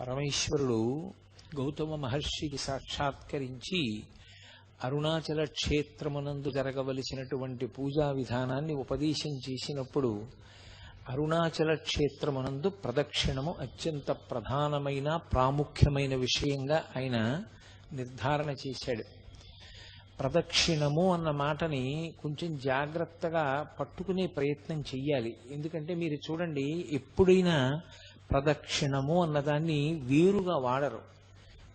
పరమేశ్వరుడు గౌతమ మహర్షికి సాక్షాత్కరించి అరుణాచల క్షేత్రమునందు జరగవలసినటువంటి పూజా విధానాన్ని ఉపదేశం చేసినప్పుడు అరుణాచల క్షేత్రమునందు ప్రదక్షిణము అత్యంత ప్రధానమైన ప్రాముఖ్యమైన విషయంగా ఆయన నిర్ధారణ చేశాడు. ప్రదక్షిణము అన్న మాటని కొంచెం జాగ్రత్తగా పట్టుకునే ప్రయత్నం చెయ్యాలి. ఎందుకంటే మీరు చూడండి ఎప్పుడైనా ప్రదక్షిణము అన్నదాన్ని వేరుగా వాడరు.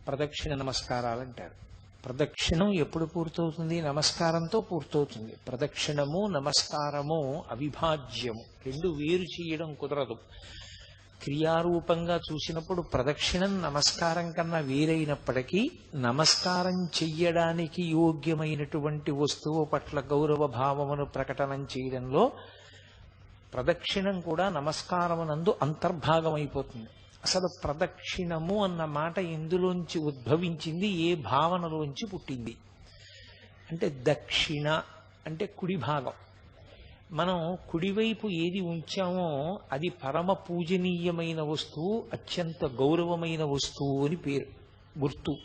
ప్రదక్షిణ నమస్కారాలు అంటారు. ప్రదక్షిణం ఎప్పుడు పూర్తవుతుంది? నమస్కారంతో పూర్తవుతుంది. ప్రదక్షిణము నమస్కారము అవిభాజ్యము రెండు వేరు చేయడం కుదరదు. క్రియారూపంగా చూసినప్పుడు ప్రదక్షిణం నమస్కారం కన్నా వేరైనప్పటికీ నమస్కారం చెయ్యడానికి యోగ్యమైనటువంటి వస్తువు పట్ల గౌరవ భావమును ప్రకటనం చేయడంలో ప్రదక్షిణం కూడా నమస్కారమునందు అంతర్భాగమైపోతుంది. అసలు ప్రదక్షిణము అన్న మాట ఎందులోంచి ఉద్భవించింది? ఏ భావనలోంచి పుట్టింది? అంటే దక్షిణ అంటే కుడి భాగం. మనం కుడివైపు ఏది ఉంచామో అది పరమ పూజనీయమైన వస్తువు అత్యంత గౌరవమైన వస్తువు అని పేరు గుర్తు.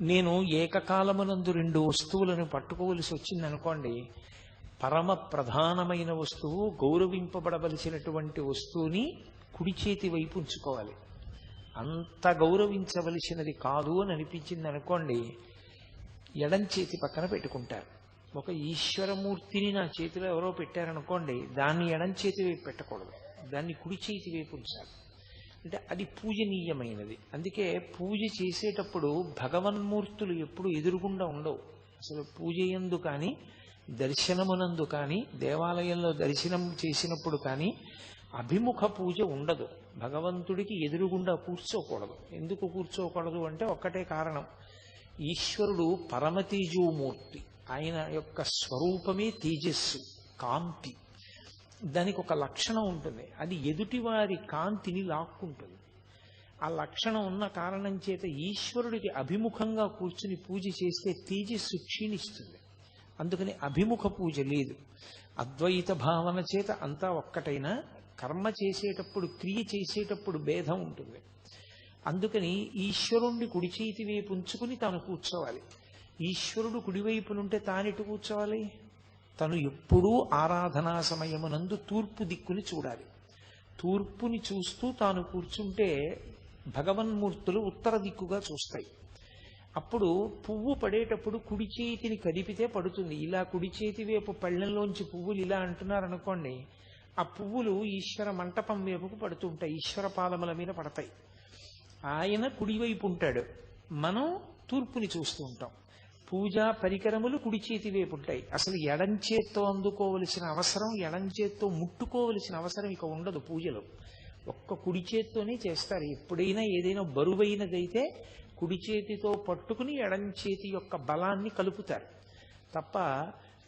నేను ఏకకాలమునందు రెండు వస్తువులను పట్టుకోవలసి వచ్చింది అనుకోండి పరమ ప్రధానమైన వస్తువు గౌరవింపబడవలసినటువంటి వస్తువుని కుడి చేతి వైపు ఉంచుకోవాలి. అంత గౌరవించవలసినది కాదు అని అనిపించింది అనుకోండి ఎడం చేతి పక్కన పెట్టుకుంటారు. ఒక ఈశ్వరమూర్తిని నా చేతిలో ఎవరో పెట్టారనుకోండి దాన్ని ఎడం చేతి వైపు పెట్టకూడదు. దాన్ని కుడి చేతి వైపు ఉంచాలి. అంటే అది పూజనీయమైనది. అందుకే పూజ చేసేటప్పుడు భగవన్మూర్తులు ఎప్పుడు ఎదురుగుండా ఉండవు. అసలు పూజ ఎందు కానీ దర్శనమునందు కానీ దేవాలయంలో దర్శనం చేసినప్పుడు కానీ అభిముఖ పూజ ఉండదు. భగవంతుడికి ఎదురుగుండా కూర్చోకూడదు. ఎందుకు కూర్చోకూడదు అంటే ఒక్కటే కారణం. ఈశ్వరుడు పరమతేజోమూర్తి. ఆయన యొక్క స్వరూపమే తేజస్సు కాంతి. దానికి ఒక లక్షణం ఉంటుంది. అది ఎదుటివారి కాంతిని లాక్కుంటుంది. ఆ లక్షణం ఉన్న కారణం చేత ఈశ్వరుడికి అభిముఖంగా కూర్చుని పూజ చేస్తే తేజస్సు క్షీణిస్తుంది. అందుకని అభిముఖ పూజ లేదు. అద్వైత భావన చేత అంతా ఒక్కటైనా కర్మ చేసేటప్పుడు క్రియ చేసేటప్పుడు భేదం ఉంటుంది. అందుకని ఈశ్వరుణ్ణి కుడి చేతి వైపు ఉంచుకుని తాను కూర్చోవాలి. ఈశ్వరుడు కుడివైపునుంటే తానిటు కూర్చోవాలి? తను ఎప్పుడూ ఆరాధనా సమయమునందు తూర్పు దిక్కుని చూడాలి. తూర్పుని చూస్తూ తాను కూర్చుంటే భగవన్మూర్తులు ఉత్తర దిక్కుగా చూస్తాయి. అప్పుడు పువ్వు పడేటప్పుడు కుడి చేతిని కదిపితే పడుతుంది. ఇలా కుడి చేతి వైపు పళ్ళెంలోంచి పువ్వులు ఇలా అంటున్నారనుకోండి ఆ పువ్వులు ఈశ్వర మంటపం వైపుకు పడుతుంటాయి ఈశ్వర పాదముల మీద పడతాయి. ఆయన కుడివైపు ఉంటాడు. మనం తూర్పుని చూస్తూ ఉంటాం. పూజా పరికరములు కుడి చేతి వైపు ఉంటాయి. అసలు ఎడం చేత్తో అందుకోవలసిన అవసరం ఎడం చేత్తో ముట్టుకోవలసిన అవసరం ఇక ఉండదు పూజలో. ఒక్క కుడి చేత్తోనే చేస్తారు. ఎప్పుడైనా ఏదైనా బరువైనదైతే కుడి చేతితో పట్టుకుని ఎడం చేతి యొక్క బలాన్ని కలుపుతారు. తప్ప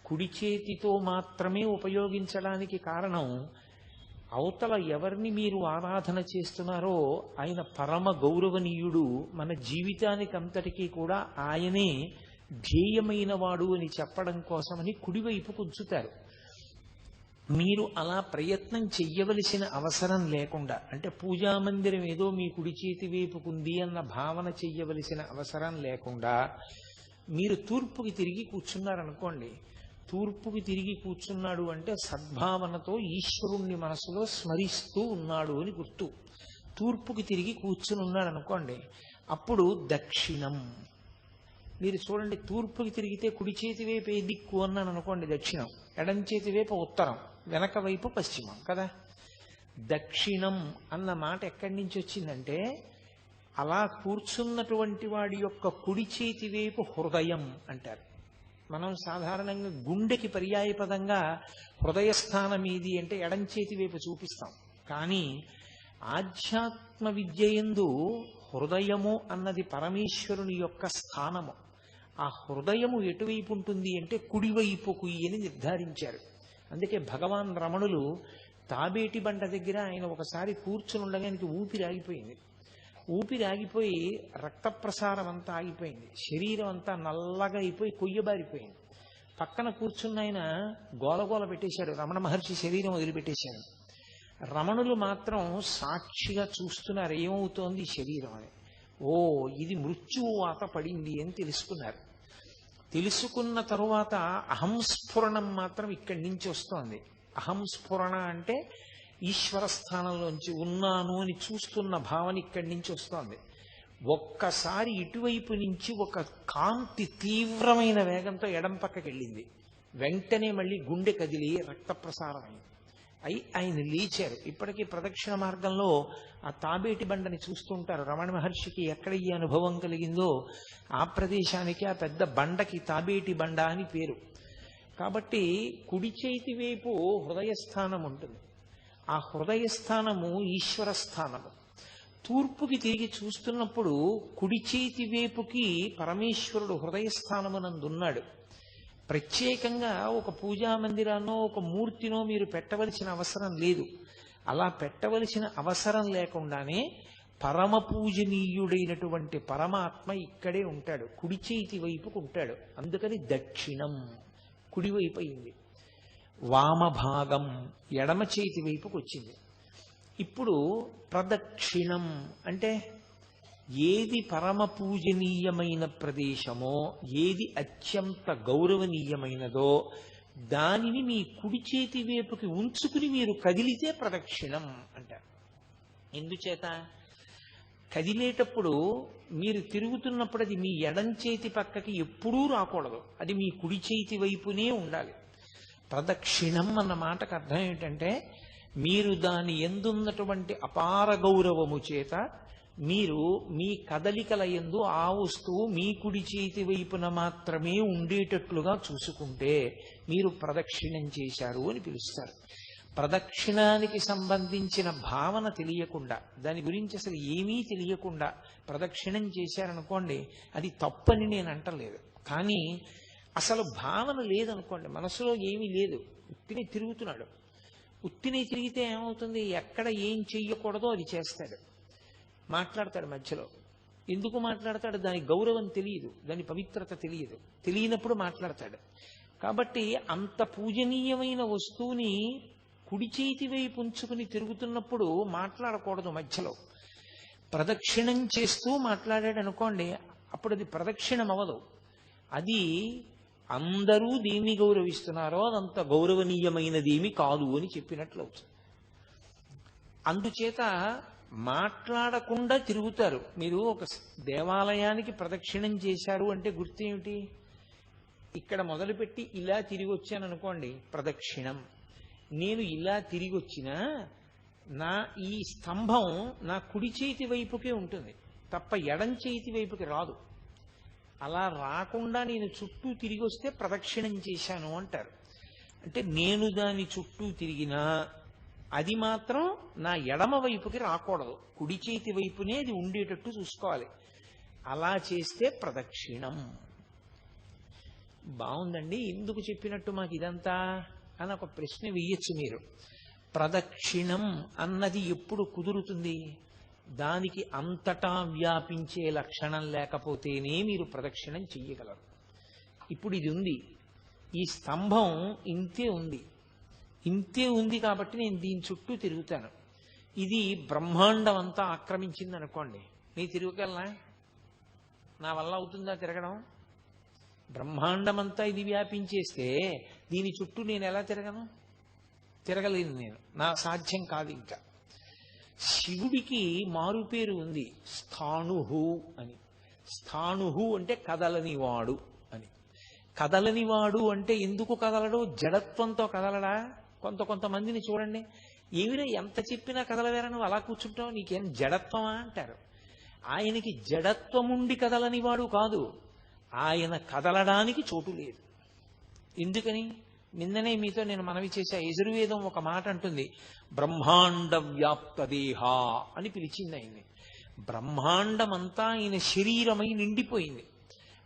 కుడి చేతితో మాత్రమే ఉపయోగించడానికి కారణం అవతల ఎవరిని మీరు ఆరాధన చేస్తున్నారో ఆయన పరమ గౌరవనీయుడు మన జీవితానికి అంతటికీ కూడా ఆయనే ధ్యేయమైన వాడు అని చెప్పడం కోసమని కుడివైపు ఉంచుతారు మీరు అలా ప్రయత్నం చెయ్యవలసిన అవసరం లేకుండా అంటే పూజా మందిరం ఏదో మీ కుడి చేతి వేపుకుంది అన్న భావన చెయ్యవలసిన అవసరం లేకుండా మీరు తూర్పుకి తిరిగి కూర్చున్నారనుకోండి తూర్పుకి తిరిగి కూర్చున్నాడు అంటే సద్భావనతో ఈశ్వరుణ్ణి మనసులో స్మరిస్తూ ఉన్నాడు అని గుర్తు. తూర్పుకి తిరిగి కూర్చుని ఉన్నాడు అనుకోండి అప్పుడు దక్షిణం. మీరు చూడండి తూర్పుకి తిరిగితే కుడి చేతి వైపు ఏ దిక్కు అన్నాను అనుకోండి దక్షిణం. ఎడం చేతి వైపు ఉత్తరం. వెనక వైపు పశ్చిమం కదా? దక్షిణం అన్న మాట ఎక్కడి నుంచి వచ్చిందంటే అలా కూర్చున్నటువంటి వాడి యొక్క కుడి చేతి వైపు హృదయం అంటారు. మనం సాధారణంగా గుండెకి పర్యాయపదంగా హృదయస్థానం ఇది అంటే ఎడం చేతి వైపు చూపిస్తాం. కానీ ఆధ్యాత్మ విద్య ఎందు హృదయము అన్నది పరమేశ్వరుని యొక్క స్థానము. ఆ హృదయము ఎటువైపు ఉంటుంది అంటే కుడివైపుకు అని నిర్ధారించారు. అందుకే భగవాన్ రమణులు తాబేటి బండ దగ్గర ఆయన ఒకసారి కూర్చుని ఉండగా ఆయనకి ఊపిరి ఆగిపోయింది ఊపిరి ఆగిపోయి రక్త ప్రసారం అంతా ఆగిపోయింది. శరీరం అంతా నల్లగా అయిపోయి కొయ్యబారిపోయింది. పక్కన కూర్చున్న ఆయన గోలగోల పెట్టేశాడు. రమణ మహర్షి శరీరం వదిలిపెట్టేశాడు. రమణులు మాత్రం సాక్షిగా చూస్తున్నారు ఏమవుతోంది శరీరం అని. ఓ ఇది మృత్యువాత పడింది అని తెలుసుకున్నారు. తెలుసుకున్న తరువాత అహంస్ఫురణం మాత్రం ఇక్కడి నుంచి వస్తోంది. అహంస్ఫురణ అంటే ఈశ్వర స్థానంలోంచి ఉన్నాను అని చూస్తున్న భావన ఇక్కడి నుంచి వస్తోంది. ఒక్కసారి ఇటువైపు నుంచి ఒక కాంతి తీవ్రమైన వేగంతో ఎడం పక్కకి వెళ్ళింది వెంటనే మళ్ళీ గుండె కదిలి రక్త ప్రసారం అయింది అయి ఆయన లేచారు. ఇప్పటికీ ప్రదక్షిణ మార్గంలో ఆ తాబేటి బండని చూస్తుంటారు రమణ మహర్షికి ఎక్కడ ఈ అనుభవం కలిగిందో ఆ ప్రదేశానికి ఆ పెద్ద బండకి తాబేటి బండ అని పేరు. కాబట్టి కుడి చేతి వైపు హృదయస్థానం ఉంటుంది. ఆ హృదయస్థానము ఈశ్వర స్థానము తూర్పుకి తిరిగి చూస్తున్నప్పుడు కుడి చేతి వైపుకి పరమేశ్వరుడు హృదయస్థానమునందున్నాడు. ప్రత్యేకంగా ఒక పూజా మందిరాన్నో ఒక మూర్తినో మీరు పెట్టవలసిన అవసరం లేదు. అలా పెట్టవలసిన అవసరం లేకుండానే పరమ పూజనీయుడైనటువంటి పరమాత్మ ఇక్కడే ఉంటాడు. కుడి చేతి వైపుకు ఉంటాడు. అందుకని దక్షిణం. కుడివైపు అయింది. వామభాగం ఎడమ చేతి వైపుకు వచ్చింది. ఇప్పుడు ప్రదక్షిణం అంటే ఏది పరమ పూజనీయమైన ప్రదేశమో ఏది అత్యంత గౌరవనీయమైనదో దానిని మీ కుడి చేతి వైపుకి ఉంచుకుని మీరు కదిలితే ప్రదక్షిణం అంటారు. ఎందుచేత? కదిలేటప్పుడు మీరు తిరుగుతున్నప్పుడు అది మీ ఎడం చేతి పక్కకి ఎప్పుడూ రాకూడదు. అది మీ కుడి చేతి వైపునే ఉండాలి. ప్రదక్షిణం అన్న మాటకు అర్థం ఏంటంటే మీరు దాని ఎందున్నటువంటి అపార గౌరవము చేత మీరు మీ కదలికల ఎందు ఆ వస్తువు మీ కుడి చేతి వైపున మాత్రమే ఉండేటట్లుగా చూసుకుంటే మీరు ప్రదక్షిణం చేశారు అని పిలుస్తారు. ప్రదక్షిణానికి సంబంధించిన భావన తెలియకుండా దాని గురించి అసలు ఏమీ తెలియకుండా ప్రదక్షిణం చేశారనుకోండి అది తప్పని నేను అంటలేదు. కానీ అసలు భావన లేదనుకోండి మనసులో ఏమీ లేదు. ఉత్తిని తిరుగుతున్నాడు. ఉత్తిని తిరిగితే ఏమవుతుంది? ఎక్కడ ఏం చెయ్యకూడదో అది చేస్తాడు. మాట్లాడతాడు మధ్యలో. ఎందుకు మాట్లాడతాడు? దాని గౌరవం తెలియదు. దాని పవిత్రత తెలియదు. తెలియనప్పుడు మాట్లాడతాడు. కాబట్టి అంత పూజనీయమైన వస్తువుని కుడి చేతి వైపు ఉంచుకుని తిరుగుతున్నప్పుడు మాట్లాడకూడదు మధ్యలో. ప్రదక్షిణం చేస్తూ మాట్లాడాడు అనుకోండి అప్పుడు అది ప్రదక్షిణం అవ్వదు అది అందరూ దేన్ని గౌరవిస్తున్నారో అదంత గౌరవనీయమైనదేమి కాదు అని చెప్పినట్లు అవుతుంది. అందుచేత మాట్లాడకుండా తిరుగుతారు. మీరు ఒక దేవాలయానికి ప్రదక్షిణం చేశారు అంటే గుర్తు ఏమిటి ఇక్కడ మొదలుపెట్టి ఇలా తిరిగి వచ్చాను అనుకోండి ప్రదక్షిణం. నేను ఇలా తిరిగి వచ్చినా నా ఈ స్తంభం నా కుడి చేతి వైపుకే ఉంటుంది. తప్ప ఎడం చేతి వైపుకి రాదు. అలా రాకుండా నేను చుట్టూ తిరిగి వస్తే ప్రదక్షిణం చేశాను అంటారు. అంటే నేను దాని చుట్టూ తిరిగినా అది మాత్రం నా ఎడమ వైపుకి రాకూడదు. కుడి చేతి వైపునే అది ఉండేటట్టు చూసుకోవాలి. అలా చేస్తే ప్రదక్షిణం. బాగుందండి ఎందుకు చెప్పినట్టు మాకు ఇదంతా? అని ఒక ప్రశ్న వేయచ్చు మీరు. ప్రదక్షిణం అన్నది ఎప్పుడు కుదురుతుంది? దానికి అంతటా వ్యాపించే లక్షణం లేకపోతేనే మీరు ప్రదక్షిణం చెయ్యగలరు. ఇప్పుడు ఇది ఉంది. ఈ స్తంభం ఇంతే ఉంది. ఇంతే ఉంది కాబట్టి నేను దీని చుట్టూ తిరుగుతాను. ఇది బ్రహ్మాండం అంతా ఆక్రమించింది అనుకోండి నీ తిరుగుకెళ్ళనా? నా వల్ల అవుతుందా తిరగడం? బ్రహ్మాండమంతా ఇది వ్యాపించేస్తే దీని చుట్టూ నేను ఎలా తిరగను? తిరగలేను నేను. నా సాధ్యం కాదు ఇంకా. శివుడికి మారుపేరు ఉంది. స్థాణుహు అని. స్థాణుహు అంటే కదలనివాడు అని. కదలనివాడు అంటే ఎందుకు కదలడు? జడత్వంతో కదలడా? కొంత కొంతమందిని చూడండి. ఏమిరా ఎంత చెప్పినా కదలవేరా నువ్వు అలా కూర్చుంటావు నీకేం జడత్వమా అంటారు. ఆయనకి జడత్వముండి కదలనివాడు కాదు. ఆయన కదలడానికి చోటు లేదు. ఎందుకని? నిన్ననే మీతో నేను మనవి చేశా యజుర్వేదం ఒక మాట అంటుంది. బ్రహ్మాండ వ్యాప్త దేహ అని పిలిచింది ఆయన్ని. బ్రహ్మాండమంతా ఆయన శరీరమై నిండిపోయింది.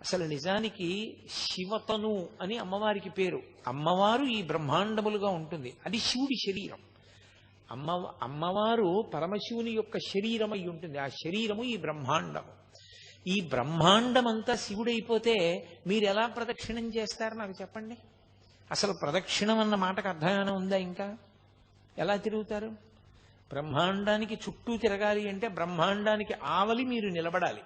అసలు నిజానికి శివతను అని అమ్మవారికి పేరు. అమ్మవారు ఈ బ్రహ్మాండములుగా ఉంటుంది. అది శివుడి శరీరం. అమ్మ అమ్మవారు పరమశివుని యొక్క శరీరమై ఉంటుంది. ఆ శరీరము ఈ బ్రహ్మాండము. ఈ బ్రహ్మాండమంతా శివుడైపోతే మీరు ఎలా ప్రదక్షిణం చేస్తారు నాకు చెప్పండి? అసలు ప్రదక్షిణం అన్న మాటకు అర్థం ఉందా ఇంకా? ఎలా తిరుగుతారు? బ్రహ్మాండానికి చుట్టూ తిరగాలి అంటే బ్రహ్మాండానికి ఆవలి మీరు నిలబడాలి.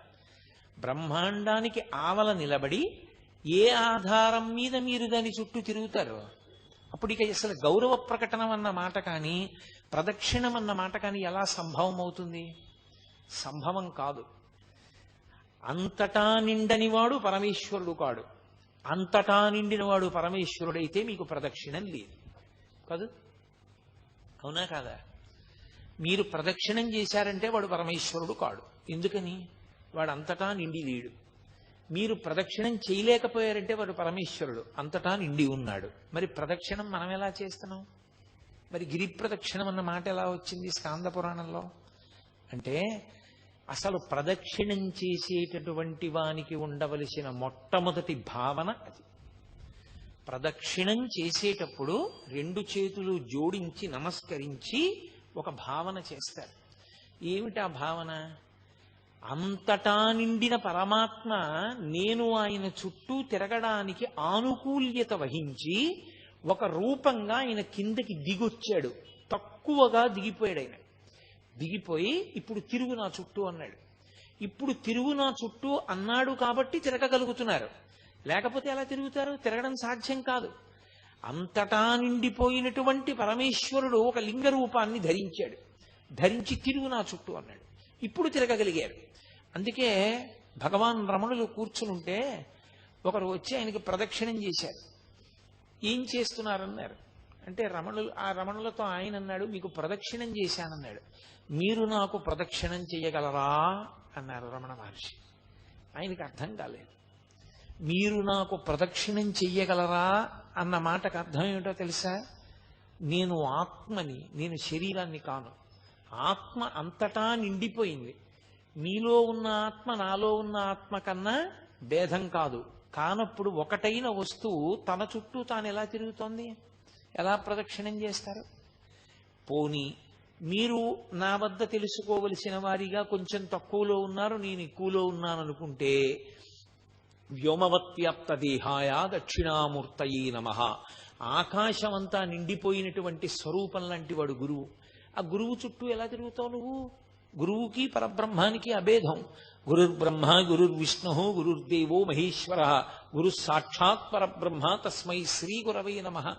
బ్రహ్మాండానికి ఆవల నిలబడి ఏ ఆధారం మీద మీరు దాని చుట్టూ తిరుగుతారు? అప్పుడు ఇక అసలు గౌరవ ప్రకటనం అన్న మాట కానీ ప్రదక్షిణం అన్న మాట కానీ ఎలా సంభవం అవుతుంది సంభవం కాదు. అంతటా నిండనివాడు పరమేశ్వరుడు కాడు. అంతటా నిండినవాడు పరమేశ్వరుడైతే మీకు ప్రదక్షిణం లేదు. కాదు? అవునా కాదా? మీరు ప్రదక్షిణం చేశారంటే వాడు పరమేశ్వరుడు కాడు. ఎందుకని? వాడు అంతటా నిండి లేడు మీరు ప్రదక్షిణం చేయలేకపోయారంటే వాడు పరమేశ్వరుడు. అంతటా నిండి ఉన్నాడు. మరి ప్రదక్షిణం మనం ఎలా చేస్తున్నాం? మరి గిరి ప్రదక్షిణం అన్న మాట ఎలా వచ్చింది స్కాంద పురాణంలో? అంటే అసలు ప్రదక్షిణం చేసేటటువంటి వానికి ఉండవలసిన మొట్టమొదటి భావన అది. ప్రదక్షిణం చేసేటప్పుడు రెండు చేతులు జోడించి నమస్కరించి ఒక భావన చేస్తారు. ఏమిటి ఆ భావన? అంతటా నిండిన పరమాత్మ నేను ఆయన చుట్టూ తిరగడానికి ఆనుకూల్యత వహించి ఒక రూపంగా ఆయన కిందకి దిగొచ్చాడు. తక్కువగా దిగిపోయాడు ఆయన. దిగిపోయి ఇప్పుడు తిరుగు నా చుట్టూ అన్నాడు. ఇప్పుడు తిరుగు నా చుట్టూ అన్నాడు కాబట్టి తిరగగలుగుతున్నారు. లేకపోతే ఎలా తిరుగుతారు? తిరగడం సాధ్యం కాదు. అంతటా నిండిపోయినటువంటి పరమేశ్వరుడు ఒక లింగ రూపాన్ని ధరించాడు. ధరించి తిరుగు నా చుట్టూ అన్నాడు. ఇప్పుడు తిరగగలిగారు అందుకే భగవాన్ రమణులు కూర్చునుంటే ఒకరు వచ్చి ఆయనకి ప్రదక్షిణం చేశారు. ఏం చేస్తున్నారన్నారు? అంటే రమణులు ఆ రమణులతో ఆయన అన్నాడు మీకు ప్రదక్షిణం చేశానన్నాడు. మీరు నాకు ప్రదక్షిణం చేయగలరా? అన్నారు రమణ మహర్షి. ఆయనకి అర్థం కాలేదు. మీరు నాకు ప్రదక్షిణం చెయ్యగలరా? అన్న మాటకు అర్థం ఏమిటో తెలుసా? నేను ఆత్మని నేను శరీరాన్ని కాను. ఆత్మ అంతటా నిండిపోయింది. మీలో ఉన్న ఆత్మ నాలో ఉన్న ఆత్మ కన్నా భేదం కాదు. కానప్పుడు ఒకటైన వస్తువు తన చుట్టూ తాను ఎలా తిరుగుతోంది? ఎలా ప్రదక్షిణం చేస్తారు? పోని మీరు నా వద్ద తెలుసుకోవలసిన వారిగా కొంచెం తక్కువలో ఉన్నారు నేను ఎక్కువలో ఉన్నాను అనుకుంటే వ్యోమవత్యాప్త దేహాయ దక్షిణామూర్తయే నమ. ఆకాశమంతా నిండిపోయినటువంటి స్వరూపం లాంటి వాడు గురువు. ఆ గురువు చుట్టూ ఎలా తిరుగుతావు నువ్వు? గురువుకి పరబ్రహ్మానికి అభేదం. గురుర్బ్రహ్మ గురుర్విష్ణు గురుర్దేవో మహేశ్వర గురు సాక్షాత్ పరబ్రహ్మ తస్మై శ్రీ గురవై నమ.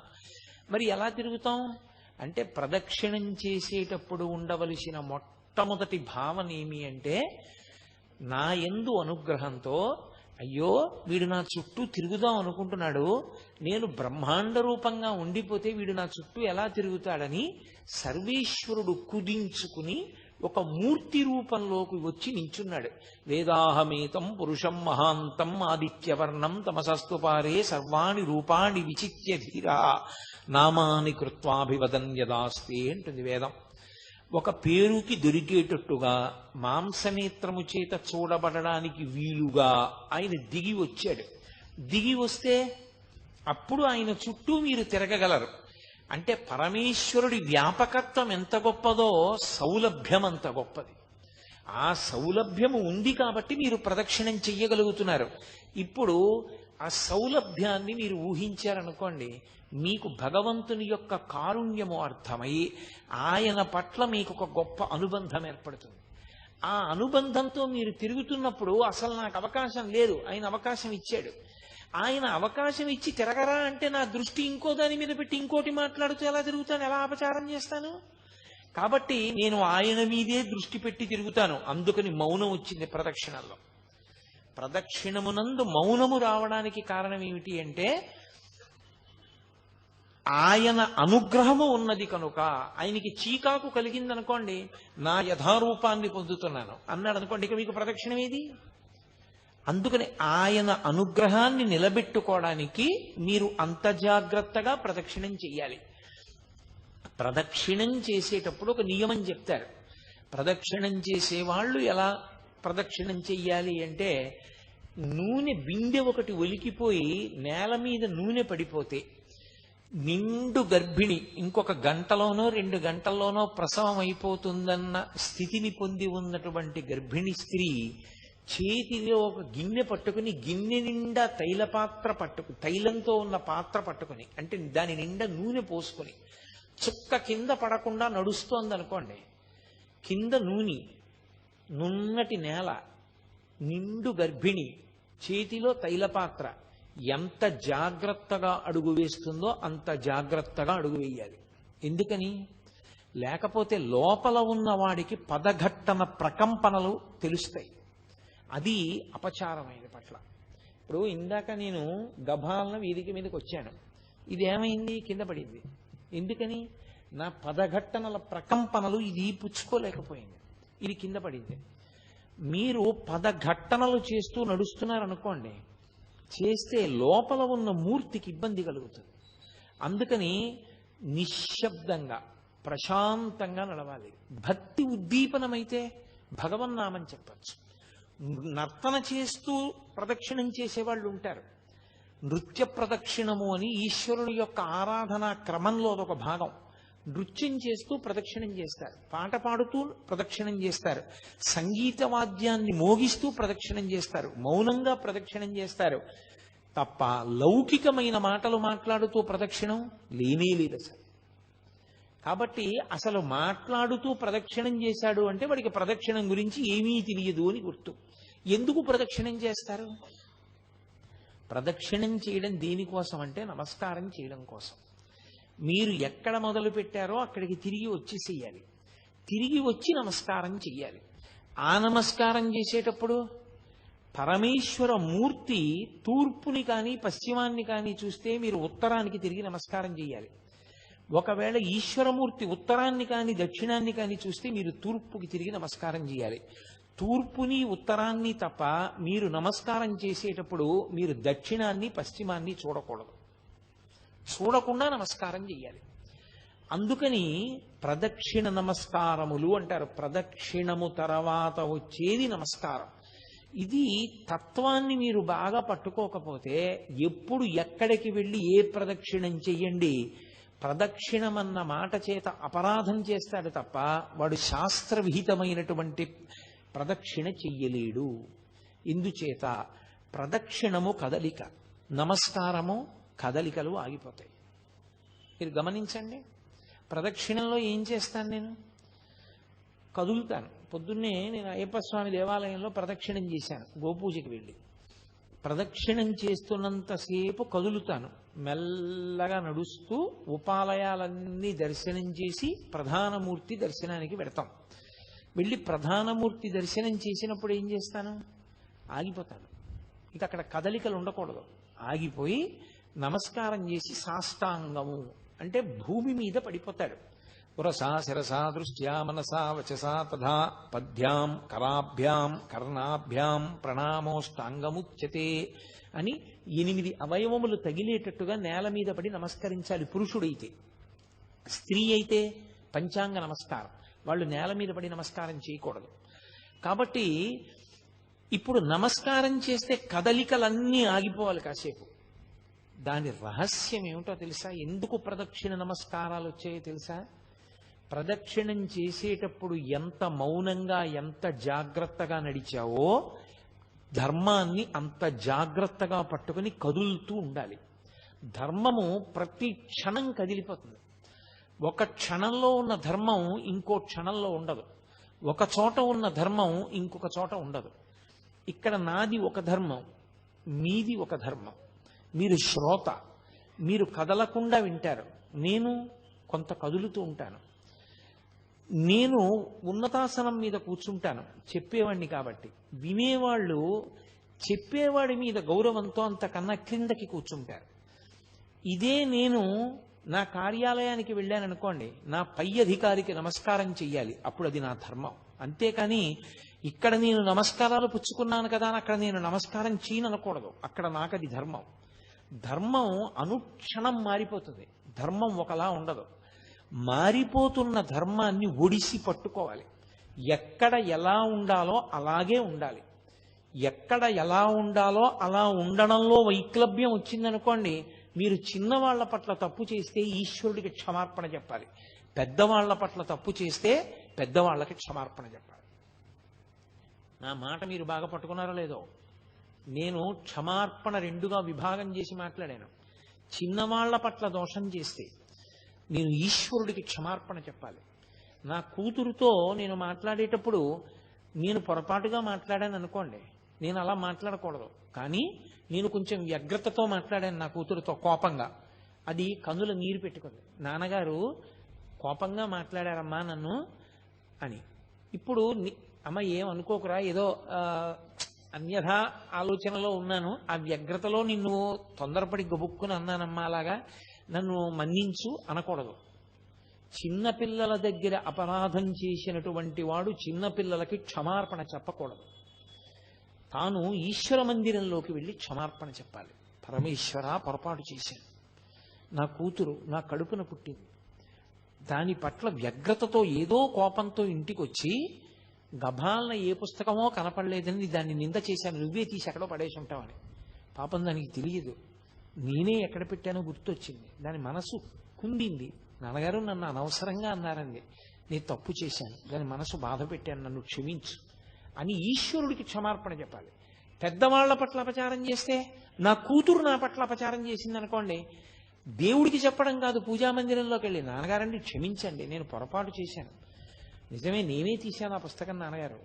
మరి ఎలా తిరుగుతాం? అంటే ప్రదక్షిణం చేసేటప్పుడు ఉండవలసిన మొట్టమొదటి భావన ఏమి అంటే నా ఎందు అనుగ్రహంతో అయ్యో వీడు నా చుట్టూ తిరుగుదాం అనుకుంటున్నాడు. నేను బ్రహ్మాండ రూపంగా ఉండిపోతే వీడు నా చుట్టూ ఎలా తిరుగుతాడని సర్వేశ్వరుడు కుదించుకుని ఒక మూర్తి రూపంలోకి వచ్చి నించున్నాడు. వేదాహమేతం పురుషం మహాంతం ఆదిత్యవర్ణం తమసస్తుపారే సర్వాణి రూపాణి విచిత్య ధీరా నామాని కృత్వాభివదన్ యదాస్తే అంటుంది వేదం. ఒక పేరుకి దొరికేటట్టుగా మాంసనేత్రము చేత చూడబడడానికి వీలుగా ఆయన దిగి వచ్చాడు. దిగి వస్తే అప్పుడు ఆయన చుట్టూ మీరు తిరగగలరు. అంటే పరమేశ్వరుడి వ్యాపకత్వం ఎంత గొప్పదో సౌలభ్యం అంత గొప్పది. ఆ సౌలభ్యము ఉంది కాబట్టి మీరు ప్రదక్షిణం చెయ్యగలుగుతున్నారు. ఇప్పుడు ఆ సౌలభ్యాన్ని మీరు ఊహించారనుకోండి మీకు భగవంతుని యొక్క కారుణ్యము అర్థమై ఆయన పట్ల మీకు ఒక గొప్ప అనుబంధం ఏర్పడుతుంది. ఆ అనుబంధంతో మీరు తిరుగుతున్నప్పుడు అసలు నాకు అవకాశం లేదు ఆయన అవకాశం ఇచ్చాడు. ఆయన అవకాశం ఇచ్చి తిరగరా అంటే నా దృష్టి ఇంకో దాని మీద పెట్టి ఇంకోటి మాట్లాడుతూ ఎలా తిరుగుతాను ఎలా అపచారం చేస్తాను? కాబట్టి నేను ఆయన మీదే దృష్టి పెట్టి తిరుగుతాను అందుకని మౌనం వచ్చింది ప్రదక్షిణల్లో. ప్రదక్షిణమునందు మౌనము రావడానికి కారణం ఏమిటి అంటే ఆయన అనుగ్రహము ఉన్నది కనుక ఆయనకి చీకాకు కలిగిందనుకోండి నా యథారూపాన్ని పొందుతున్నాను. అన్నాడు అనుకోండి ఇక మీకు ప్రదక్షిణం ఏది? అందుకని ఆయన అనుగ్రహాన్ని నిలబెట్టుకోవడానికి మీరు అంత జాగ్రత్తగా ప్రదక్షిణం చేయాలి ప్రదక్షిణం చేసేటప్పుడు ఒక నియమం చెప్తారు. ప్రదక్షిణం చేసేవాళ్ళు ఎలా? ప్రదక్షిణం చెయ్యాలి అంటే నూనె బిందె ఒకటి ఒలికిపోయి నేల మీద నూనె పడిపోతే నిండు గర్భిణి ఇంకొక గంటలోనో రెండు గంటల్లోనో ప్రసవం అయిపోతుందన్న స్థితిని పొంది ఉన్నటువంటి గర్భిణి స్త్రీ చేతిలో ఒక గిన్నె పట్టుకుని గిన్నె నిండా తైల పాత్ర పట్టుకు తైలంతో ఉన్న పాత్ర పట్టుకుని అంటే దాని నిండా నూనె పోసుకొని చుక్క కింద పడకుండా నడుస్తోంది అనుకోండి కింద నూనె నున్నటి నేల నిండు గర్భిణి చేతిలో తైలపాత్ర. ఎంత జాగ్రత్తగా అడుగు వేస్తుందో అంత జాగ్రత్తగా అడుగు వేయాలి. ఎందుకని? లేకపోతే లోపల ఉన్న వాడికి పదఘట్టన ప్రకంపనలు తెలుస్తాయి. అది అపచారమైన పట్ల. ఇప్పుడు ఇందాక నేను గభాలన వేదిక మీదకి వచ్చాను. ఇది ఏమైంది కింద పడింది. ఎందుకని? నా పదఘట్టనల ప్రకంపనలు ఇది పుచ్చుకోలేకపోయింది. ఇది కింద పడింది. మీరు పదఘట్టనలు చేస్తూ నడుస్తున్నారనుకోండి చేస్తే లోపల ఉన్న మూర్తికి ఇబ్బంది కలుగుతుంది. అందుకని నిశ్శబ్దంగా ప్రశాంతంగా నడవాలి. భక్తి ఉద్దీపనమైతే భగవన్నామని చెప్పచ్చు. నర్తన చేస్తూ ప్రదక్షిణం చేసేవాళ్ళు ఉంటారు. నృత్య ప్రదక్షిణము అని ఈశ్వరుని యొక్క ఆరాధనా క్రమంలో అదొక భాగం. నృత్యం చేస్తూ ప్రదక్షిణం చేస్తారు. పాట పాడుతూ ప్రదక్షిణం చేస్తారు. సంగీత వాద్యాన్ని మోగిస్తూ ప్రదక్షిణం చేస్తారు. మౌనంగా ప్రదక్షిణం చేస్తారు. తప్ప లౌకికమైన మాటలు మాట్లాడుతూ ప్రదక్షిణం లేనే లేదు అసలు. కాబట్టి అసలు మాట్లాడుతూ ప్రదక్షిణం చేశాడు అంటే వాడికి ప్రదక్షిణం గురించి ఏమీ తెలియదు అని గుర్తు. ఎందుకు ప్రదక్షిణం చేస్తారు? ప్రదక్షిణం చేయడం దేనికోసం అంటే నమస్కారం చేయడం కోసం. మీరు ఎక్కడ మొదలు పెట్టారో అక్కడికి తిరిగి వచ్చేసేయాలి తిరిగి వచ్చి నమస్కారం చెయ్యాలి. ఆ నమస్కారం చేసేటప్పుడు పరమేశ్వర మూర్తి తూర్పుని కానీ పశ్చిమాన్ని కానీ చూస్తే మీరు ఉత్తరానికి తిరిగి నమస్కారం చేయాలి ఒకవేళ ఈశ్వరమూర్తి ఉత్తరాన్ని కానీ దక్షిణాన్ని కానీ చూస్తే మీరు తూర్పుకి తిరిగి నమస్కారం చేయాలి తూర్పుని ఉత్తరాన్ని తప్ప మీరు నమస్కారం చేసేటప్పుడు మీరు దక్షిణాన్ని పశ్చిమాన్ని చూడకూడదు. చూడకుండా నమస్కారం చేయాలి అందుకని ప్రదక్షిణ నమస్కారములు అంటారు. ప్రదక్షిణము తర్వాత వచ్చేది నమస్కారం. ఇది తత్వాన్ని మీరు బాగా పట్టుకోకపోతే ఎప్పుడు ఎక్కడికి వెళ్ళి ఏ ప్రదక్షిణం చెయ్యండి? ప్రదక్షిణమన్న మాట చేత అపరాధం చేస్తాడు తప్ప వాడు శాస్త్రవిహితమైనటువంటి ప్రదక్షిణ చెయ్యలేడు. ఇందుచేత ప్రదక్షిణము కదలిక. నమస్కారము కదలికలు ఆగిపోతాయి. మీరు గమనించండి ప్రదక్షిణంలో ఏం చేస్తాను నేను? కదులుతాను. పొద్దున్నే నేను అయ్యప్ప స్వామి దేవాలయంలో ప్రదక్షిణం చేశాను గోపూజకి వెళ్ళి. ప్రదక్షిణం చేస్తున్నంతసేపు కదులుతాను. మెల్లగా నడుస్తూ ఉపాలయాలన్నీ దర్శనం చేసి ప్రధానమూర్తి దర్శనానికి పెడతాం వెళ్ళి ప్రధానమూర్తి దర్శనం చేసినప్పుడు ఏం చేస్తాను? ఆగిపోతాను. ఇక అక్కడ కదలికలు ఉండకూడదు. ఆగిపోయి నమస్కారం చేసి సాష్టాంగము. అంటే భూమి మీద పడిపోతాడు. పురసా శిరసా దృష్ట్యా మనసా వచసా తథా పద్భ్యాం కరాభ్యాం కర్ణాభ్యాం ప్రణామోష్టాంగముచ్యతే అని ఎనిమిది అవయవములు తగిలేటట్టుగా నేల మీద పడి నమస్కరించాలి పురుషుడైతే. స్త్రీ అయితే పంచాంగ నమస్కారం. వాళ్ళు నేల మీద పడి నమస్కారం చేయకూడదు. కాబట్టి ఇప్పుడు నమస్కారం చేస్తే కదలికలన్నీ ఆగిపోవాలి కాసేపు. దాని రహస్యం ఏమిటో తెలుసా? ఎందుకు ప్రదక్షిణ నమస్కారాలు వచ్చాయో తెలుసా? ప్రదక్షిణం చేసేటప్పుడు ఎంత మౌనంగా ఎంత జాగ్రత్తగా నడిచావో ధర్మాన్ని అంత జాగ్రత్తగా పట్టుకుని కదులుతూ ఉండాలి. ధర్మము ప్రతి క్షణం కదిలిపోతుంది. ఒక క్షణంలో ఉన్న ధర్మం ఇంకో క్షణంలో ఉండదు. ఒక చోట ఉన్న ధర్మం ఇంకొక చోట ఉండదు. ఇక్కడ నాది ఒక ధర్మం మీది ఒక ధర్మం. మీరు శ్రోత మీరు కదలకుండా వింటారు. నేను కొంత కదులుతూ ఉంటాను. నేను ఉన్నతాసనం మీద కూర్చుంటాను చెప్పేవాడిని కాబట్టి. వినేవాళ్ళు చెప్పేవాడి మీద గౌరవంతో అంతకన్నా క్రిందకి కూర్చుంటారు. ఇదే నేను నా కార్యాలయానికి వెళ్ళాననుకోండి నా పై అధికారికి నమస్కారం చెయ్యాలి. అప్పుడు అది నా ధర్మం. అంతేకాని ఇక్కడ నేను నమస్కారాలు పుచ్చుకున్నాను కదా అని అక్కడ నేను నమస్కారం చేయనకూడదు అక్కడ నాకు అది ధర్మం. ధర్మం అనుక్షణం మారిపోతుంది. ధర్మం ఒకలా ఉండదు. మారిపోతున్న ధర్మాన్ని ఒడిసి పట్టుకోవాలి. ఎక్కడ ఎలా ఉండాలో అలాగే ఉండాలి. ఎక్కడ ఎలా ఉండాలో అలా ఉండడంలో వైక్లభ్యం వచ్చిందనుకోండి మీరు చిన్నవాళ్ళ పట్ల తప్పు చేస్తే ఈశ్వరుడికి క్షమార్పణ చెప్పాలి. పెద్దవాళ్ళ పట్ల తప్పు చేస్తే పెద్దవాళ్ళకి క్షమార్పణ చెప్పాలి. నా మాట మీరు బాగా పట్టుకున్నారో లేదో? నేను క్షమార్పణ రెండుగా విభాగం చేసి మాట్లాడాను. చిన్నవాళ్ళ పట్ల దోషం చేస్తే నేను ఈశ్వరుడికి క్షమార్పణ చెప్పాలి. నా కూతురుతో నేను మాట్లాడేటప్పుడు నేను పొరపాటుగా మాట్లాడాను అనుకోండి నేను అలా మాట్లాడకూడదు. కానీ నేను కొంచెం వ్యగ్రతతో మాట్లాడాను నా కూతురుతో కోపంగా. అది కన్నుల నీరు పెట్టుకుంది. నాన్నగారు కోపంగా మాట్లాడారమ్మా నన్ను అని. ఇప్పుడు అమ్మ ఏం అనుకోకురా ఏదో అన్యథా ఆలోచనలో ఉన్నాను. ఆ వ్యగ్రతలో నిన్ను తొందరపడి గబుక్కుని అన్నానమ్మా అలాగా నన్ను మన్నించు అనకూడదు. చిన్నపిల్లల దగ్గర అపరాధం చేసినటువంటి వాడు చిన్నపిల్లలకి క్షమార్పణ చెప్పకూడదు. తాను ఈశ్వర మందిరంలోకి వెళ్ళి క్షమార్పణ చెప్పాలి. పరమేశ్వర పొరపాటు చేశాను. నా కూతురు నా కడుపున పుట్టింది. దాని పట్ల వ్యగ్రతతో ఏదో కోపంతో ఇంటికి వచ్చి గభాలన ఏ పుస్తకమో కనపడలేదని దాన్ని నింద చేశాను. నువ్వే తీసి ఎక్కడో పడేసి ఉంటావని. పాపం దానికి తెలియదు. నేనే ఎక్కడ పెట్టానో గుర్తొచ్చింది. దాని మనసు కుండింది. నాన్నగారు నన్ను అనవసరంగా అన్నారండి. నేను తప్పు చేశాను. దాని మనసు బాధ పెట్టాను. నన్ను క్షమించు అని ఈశ్వరుడికి క్షమార్పణ చెప్పాలి. పెద్దవాళ్ళ పట్ల అపచారం చేస్తే నా కూతురు నా పట్ల అపచారం చేసింది అనుకోండి దేవుడికి చెప్పడం కాదు పూజామందిరంలోకి వెళ్ళి నాన్నగారండి క్షమించండి నేను పొరపాటు చేశాను. నిజమే నేనే తీశాను ఆ పుస్తకం నాన్నగారు.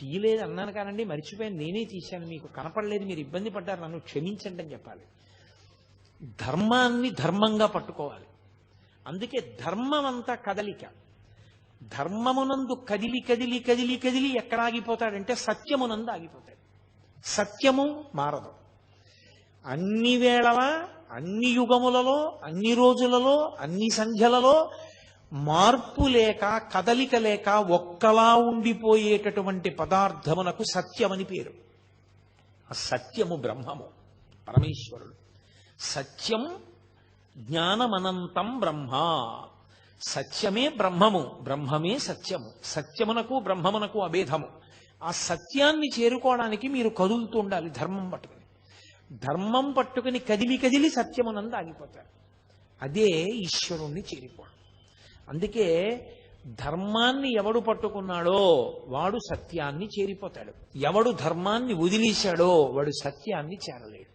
తీయలేదు అన్నాను కానండి మర్చిపోయాను నేనే తీశాను మీకు కనపడలేదు మీరు ఇబ్బంది పడ్డారు నన్ను క్షమించండి అని చెప్పాలి. ధర్మాన్ని ధర్మంగా పట్టుకోవాలి. అందుకే ధర్మం అంతా కదలిక. ధర్మమునందు కదిలి కదిలి కదిలి కదిలి ఎక్కడ ఆగిపోతాడంటే సత్యమునందు ఆగిపోతాడు. సత్యము మారదు. అన్ని వేళల అన్ని యుగములలో అన్ని రోజులలో అన్ని సంధ్యలలో మార్పు లేక కదలిక లేక ఒక్కలా ఉండిపోయేటటువంటి పదార్థమునకు సత్యమని పేరు. ఆ సత్యము బ్రహ్మము పరమేశ్వరుడు. సత్యం జ్ఞానమనంతం బ్రహ్మ. సత్యమే బ్రహ్మము బ్రహ్మమే సత్యము. సత్యమునకు బ్రహ్మమునకు అభేదము. ఆ సత్యాన్ని చేరుకోవడానికి మీరు కదులుతూ ఉండాలి ధర్మం పట్టుకుని. ధర్మం పట్టుకుని కదిలి కదిలి సత్యమునందు ఆగిపోతారు. అదే ఈశ్వరుణ్ణి చేరిపోవడం. అందుకే ధర్మాన్ని ఎవడు పట్టుకున్నాడో వాడు సత్యాన్ని చేరిపోతాడు. ఎవడు ధర్మాన్ని వదిలేశాడో వాడు సత్యాన్ని చేరలేడు.